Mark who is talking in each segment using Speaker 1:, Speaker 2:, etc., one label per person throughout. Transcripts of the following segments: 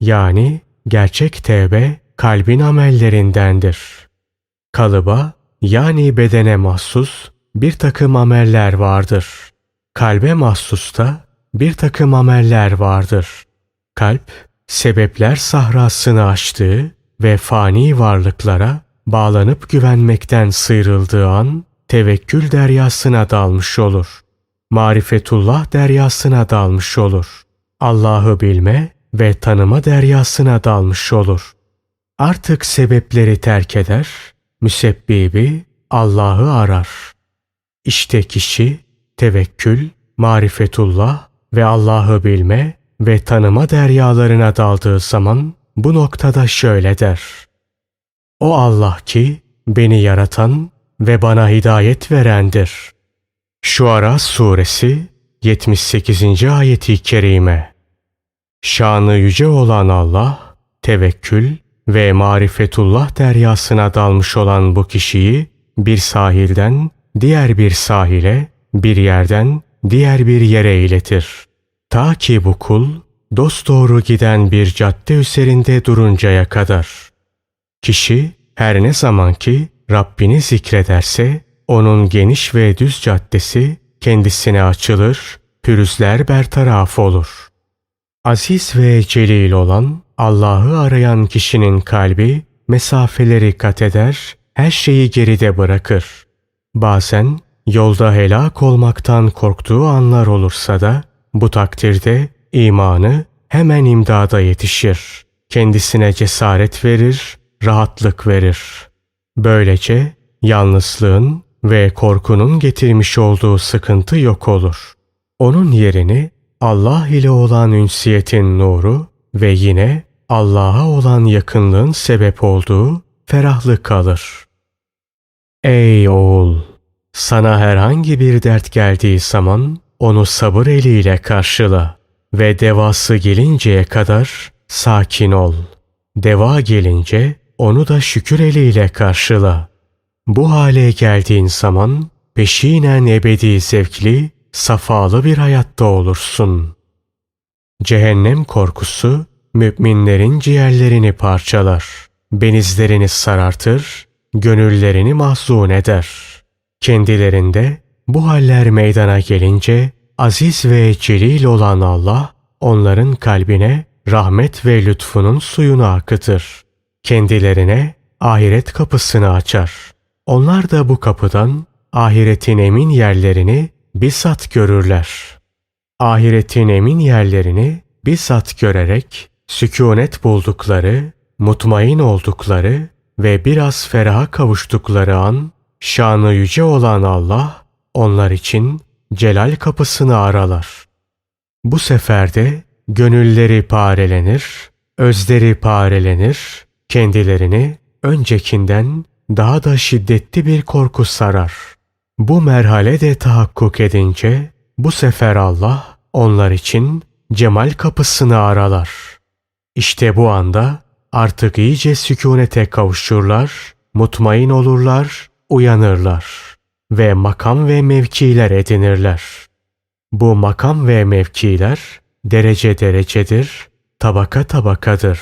Speaker 1: Yani gerçek tevbe kalbin amellerindendir. Kalıba yani bedene mahsus bir takım ameller vardır. Kalbe mahsus da bir takım ameller vardır. Kalp, sebepler sahrasını açtığı ve fani varlıklara bağlanıp güvenmekten sıyrıldığı an tevekkül deryasına dalmış olur. Marifetullah deryasına dalmış olur. Allah'ı bilme ve tanıma deryasına dalmış olur. Artık sebepleri terk eder, müsebbibi Allah'ı arar. İşte kişi tevekkül, marifetullah ve Allah'ı bilme ve tanıma deryalarına daldığı zaman bu noktada şöyle der. O Allah ki beni yaratan ve bana hidayet verendir. Şuara suresi 78. ayeti kerime. Şanı yüce olan Allah, tevekkül ve marifetullah deryasına dalmış olan bu kişiyi bir sahilden diğer bir sahile, bir yerden diğer bir yere iletir. Ta ki bu kul dosdoğru giden bir cadde üzerinde duruncaya kadar. Kişi her ne zaman ki Rabbini zikrederse onun geniş ve düz caddesi kendisine açılır, pürüzler bertaraf olur. Aziz ve celil olan Allah'ı arayan kişinin kalbi mesafeleri kat eder, her şeyi geride bırakır. Bazen yolda helak olmaktan korktuğu anlar olursa da bu takdirde imanı hemen imdada yetişir. Kendisine cesaret verir, rahatlık verir. Böylece yalnızlığın ve korkunun getirmiş olduğu sıkıntı yok olur. Onun yerini Allah ile olan ünsiyetin nuru ve yine Allah'a olan yakınlığın sebep olduğu ferahlık alır. Ey oğul! Sana herhangi bir dert geldiği zaman onu sabır eliyle karşıla ve devası gelinceye kadar sakin ol. Deva gelince onu da şükür eliyle karşıla. Bu hale geldiğin zaman peşinen ebedi zevkli, safalı bir hayatta olursun. Cehennem korkusu müminlerin ciğerlerini parçalar, benizlerini sarartır, gönüllerini mahzun eder. Kendilerinde bu haller meydana gelince aziz ve celil olan Allah onların kalbine rahmet ve lütfunun suyunu akıtır. Kendilerine ahiret kapısını açar. Onlar da bu kapıdan ahiretin emin yerlerini bizzat görürler. Ahiretin emin yerlerini bizzat görerek sükunet buldukları, mutmain oldukları ve biraz feraha kavuştukları an şanı yüce olan Allah onlar için celal kapısını aralar. Bu seferde gönülleri parelenir, özleri parelenir, kendilerini öncekinden daha da şiddetli bir korku sarar. Bu merhale de tahakkuk edince bu sefer Allah onlar için cemal kapısını aralar. İşte bu anda artık iyice sükunete kavuşurlar, mutmain olurlar, uyanırlar ve makam ve mevkiler edinirler. Bu makam ve mevkiler derece derecedir, tabaka tabakadır.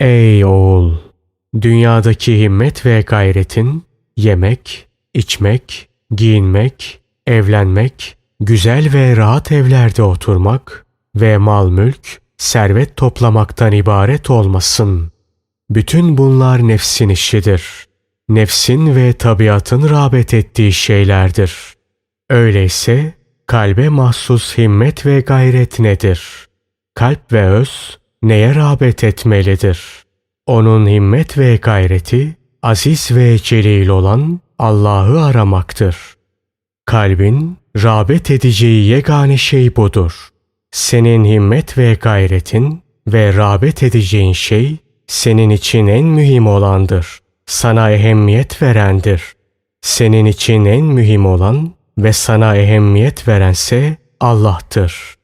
Speaker 1: Ey oğul! Dünyadaki himmet ve gayretin yemek, içmek, giyinmek, evlenmek, güzel ve rahat evlerde oturmak ve mal mülk, servet toplamaktan ibaret olmasın. Bütün bunlar nefsin işidir. Nefsin ve tabiatın rağbet ettiği şeylerdir. Öyleyse kalbe mahsus himmet ve gayret nedir? Kalp ve öz neye rağbet etmelidir? Onun himmet ve gayreti aziz ve celil olan Allah'ı aramaktır. Kalbin rağbet edeceği yegane şey budur. Senin himmet ve gayretin ve rağbet edeceğin şey senin için en mühim olandır. Sana ehemmiyet verendir. Senin için en mühim olan ve sana ehemmiyet verense Allah'tır.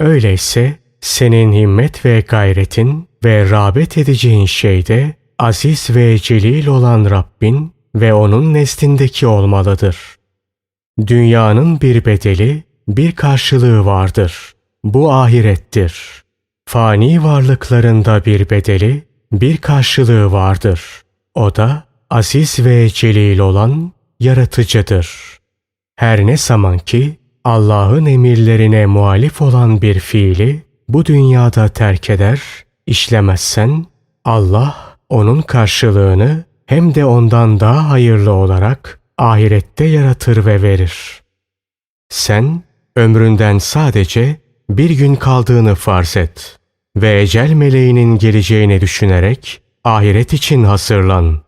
Speaker 1: Öyleyse senin himmet ve gayretin ve rağbet edeceğin şey de aziz ve celil olan Rabbin ve onun nezdindeki olmalıdır. Dünyanın bir bedeli, bir karşılığı vardır. Bu ahirettir. Fani varlıklarında bir bedeli, bir karşılığı vardır. O da aziz ve celil olan yaratıcıdır. Her ne zaman ki Allah'ın emirlerine muhalif olan bir fiili bu dünyada terk eder, işlemezsen Allah onun karşılığını hem de ondan daha hayırlı olarak ahirette yaratır ve verir. Sen ömründen sadece bir gün kaldığını farz et ve ecel meleğinin geleceğini düşünerek ahiret için hazırlan.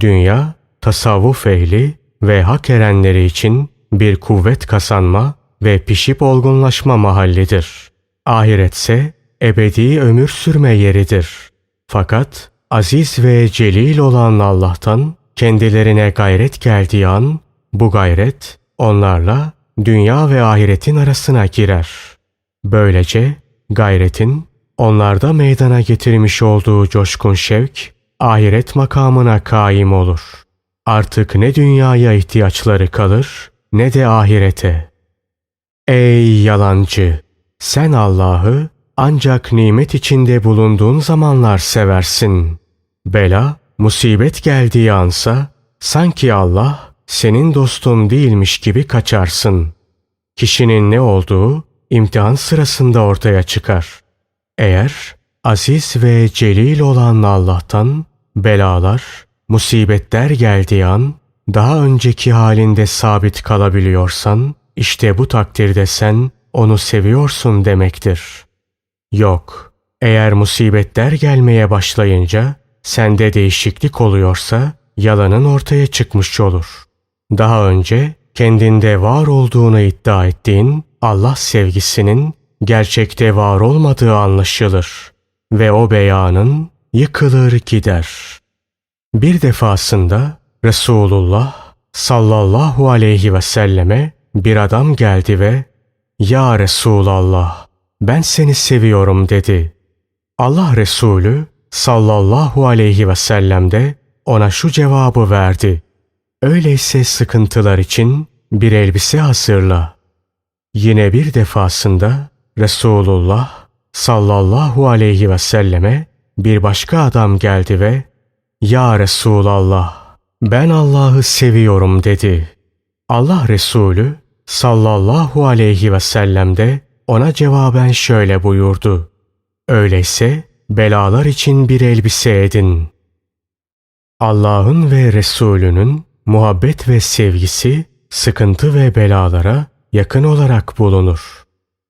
Speaker 1: Dünya, tasavvuf ehli ve hak erenleri için bir kuvvet kazanma ve pişip olgunlaşma mahallidir. Ahiretse ebedi ömür sürme yeridir. Fakat aziz ve celil olan Allah'tan kendilerine gayret geldiği an bu gayret onlarla dünya ve ahiretin arasına girer. Böylece gayretin onlarda meydana getirmiş olduğu coşkun şevk ahiret makamına kaim olur. Artık ne dünyaya ihtiyaçları kalır ne de ahirete. Ey yalancı! Sen Allah'ı ancak nimet içinde bulunduğun zamanlar seversin. Bela, musibet geldiği ansa sanki Allah senin dostun değilmiş gibi kaçarsın. Kişinin ne olduğu imtihan sırasında ortaya çıkar. Eğer aziz ve celil olan Allah'tan belalar, musibetler geldiği an daha önceki halinde sabit kalabiliyorsan işte bu takdirde sen onu seviyorsun demektir. Yok, eğer musibetler gelmeye başlayınca sende değişiklik oluyorsa yalanın ortaya çıkmış olur. Daha önce kendinde var olduğunu iddia ettiğin Allah sevgisinin gerçekte var olmadığı anlaşılır ve o beyanın yıkılır gider. Bir defasında Resulullah sallallahu aleyhi ve selleme bir adam geldi ve ''Ya Resulallah, ben seni seviyorum.'' dedi. Allah Resulü sallallahu aleyhi ve sellem de ona şu cevabı verdi. Öyleyse sıkıntılar için bir elbise hazırla. Yine bir defasında Resulullah sallallahu aleyhi ve selleme bir başka adam geldi ve ''Ya Resulallah, ben Allah'ı seviyorum.'' dedi. Allah Resulü sallallahu aleyhi ve sellem de ona cevaben şöyle buyurdu. Öyleyse belalar için bir elbise edin. Allah'ın ve Resulünün muhabbet ve sevgisi sıkıntı ve belalara yakın olarak bulunur.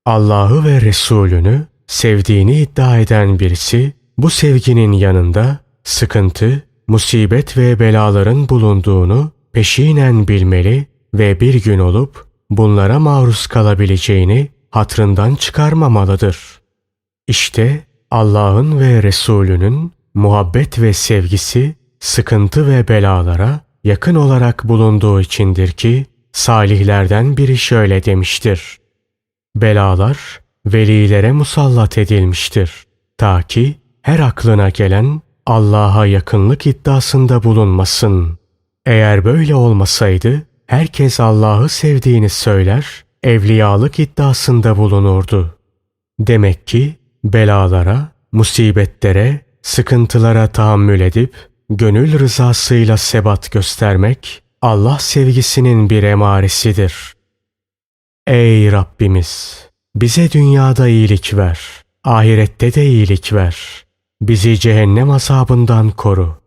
Speaker 1: Allah'ı ve Resulünü sevdiğini iddia eden birisi bu sevginin yanında sıkıntı, musibet ve belaların bulunduğunu peşinen bilmeli ve bir gün olup bunlara maruz kalabileceğini hatrından çıkarmamalıdır. İşte Allah'ın ve Resulünün muhabbet ve sevgisi sıkıntı ve belalara yakın olarak bulunduğu içindir ki salihlerden biri şöyle demiştir. Belalar velilere musallat edilmiştir. Ta ki her aklına gelen Allah'a yakınlık iddiasında bulunmasın. Eğer böyle olmasaydı herkes Allah'ı sevdiğini söyler, evliyalık iddiasında bulunurdu. Demek ki belalara, musibetlere, sıkıntılara tahammül edip gönül rızasıyla sebat göstermek Allah sevgisinin bir emaresidir. Ey Rabbimiz! Bize dünyada iyilik ver, ahirette de iyilik ver. Bizi cehennem azabından koru.